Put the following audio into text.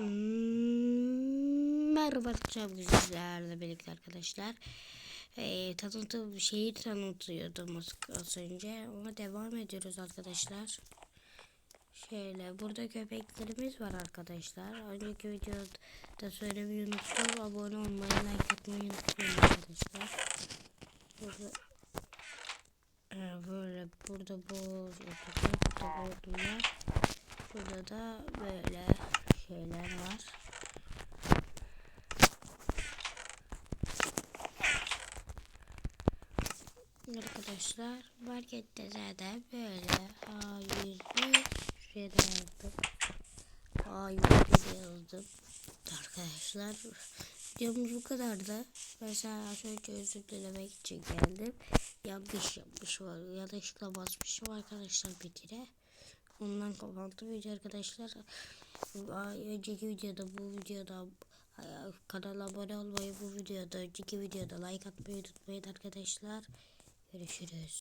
Hmm, Merhaba arkadaşlar sizlerle birlikte arkadaşlar. Ee, tanıtım şeyi tanıtıyordum az, önce ama devam ediyoruz arkadaşlar. Şöyle burada köpeklerimiz var arkadaşlar. Önceki videoda söylemeyi unuttum. Abone olmayı, like atmayı unutmayın arkadaşlar. Burada ee, böyle burada bu burada bu bunlar. Burada da böyle şeyler var. Arkadaşlar markette zaten böyle A101 şeyler yazdım. A101 yazdım. Arkadaşlar videomuz bu kadardı. Mesela az önce özür dilemek için geldim. Yanlış yapmışım. Yanlışlıkla basmışım arkadaşlar bir kere. Ondan kapattım video arkadaşlar. Önceki videoda bu videoda kanala abone olmayı bu videoda önceki videoda like atmayı unutmayın arkadaşlar. Görüşürüz.